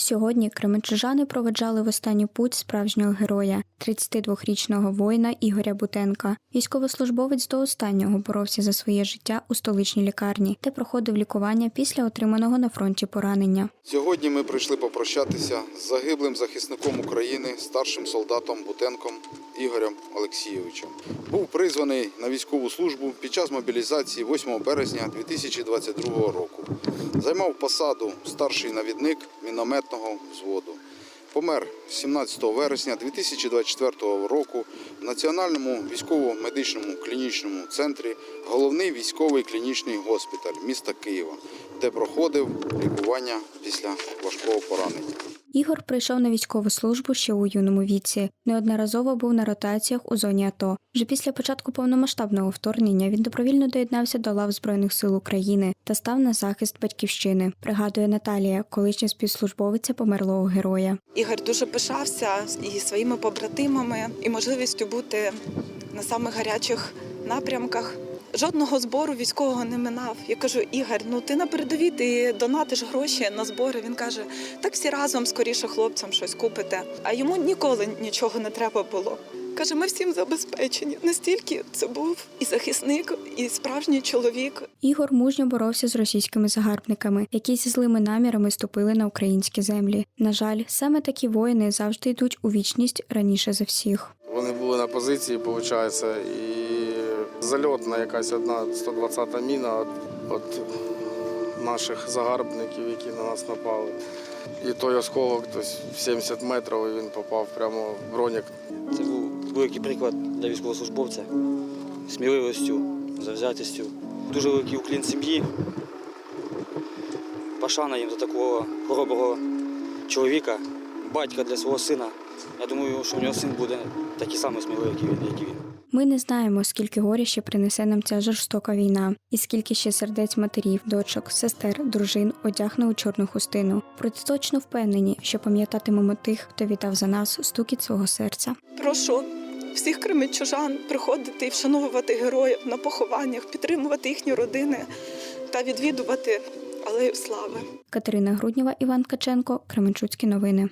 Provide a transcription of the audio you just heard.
Сьогодні кременчужани проведжали в останню путь справжнього героя, 32-річного воїна Ігоря Бутенка. Військовослужбовець до останнього боровся за своє життя у столичній лікарні та проходив лікування після отриманого на фронті поранення. Сьогодні ми прийшли попрощатися з загиблим захисником України, старшим солдатом Бутенком Ігорем Олексійовичем. Був призваний на військову службу під час мобілізації 8 березня 2022 року. Займав посаду старший навідник мінометного взводу. Помер 17 вересня 2024 року в Національному військово-медичному клінічному центрі головний військовий клінічний госпіталь міста Києва, де проходив лікування після важкого поранення. Ігор прийшов на військову службу ще у юному віці. Неодноразово був на ротаціях у зоні АТО. Вже після початку повномасштабного вторгнення він добровільно доєднався до лав Збройних сил України та став на захист батьківщини. Пригадує Наталія, колишня співслужбовиця померлого героя. Ігор дуже пишався і своїми побратимами, і можливістю бути на самих гарячих напрямках. Жодного збору військового не минав. Я кажу, Ігор, ну ти на передовій, ти донатиш гроші на збори. Він каже, так всі разом скоріше хлопцям щось купите. А йому ніколи нічого не треба було. Каже, ми всім забезпечені. Настільки це був і захисник, і справжній чоловік. Ігор мужньо боровся з російськими загарбниками, які зі злими намірами ступили на українські землі. На жаль, саме такі воїни завжди йдуть у вічність раніше за всіх. Вони були на позиції, виходить, і зальотна якась одна 120-та міна від наших загарбників, які на нас напали. І той осколок, тобто 70 метрів, він попав прямо в бронік. Це був великий приклад для військовослужбовця сміливістю, завзятістю. Дуже великий уклін сім'ї. Пашана їм до такого хороброго чоловіка, батька для свого сина. Я думаю, що в нього син буде такий самий сміливий, як і він. Ми не знаємо, скільки горя ще принесе нам ця жорстока війна, і скільки ще сердець матерів, дочок, сестер, дружин одягне у чорну хустину. Проте точно впевнені, що пам'ятатимемо тих, хто віддав за нас стукіт свого серця. Прошу всіх кременчужан приходити і вшановувати героїв на похованнях, підтримувати їхні родини та відвідувати алею слави. Катерина Груднєва, Іван Ткаченко, Кременчуцькі новини.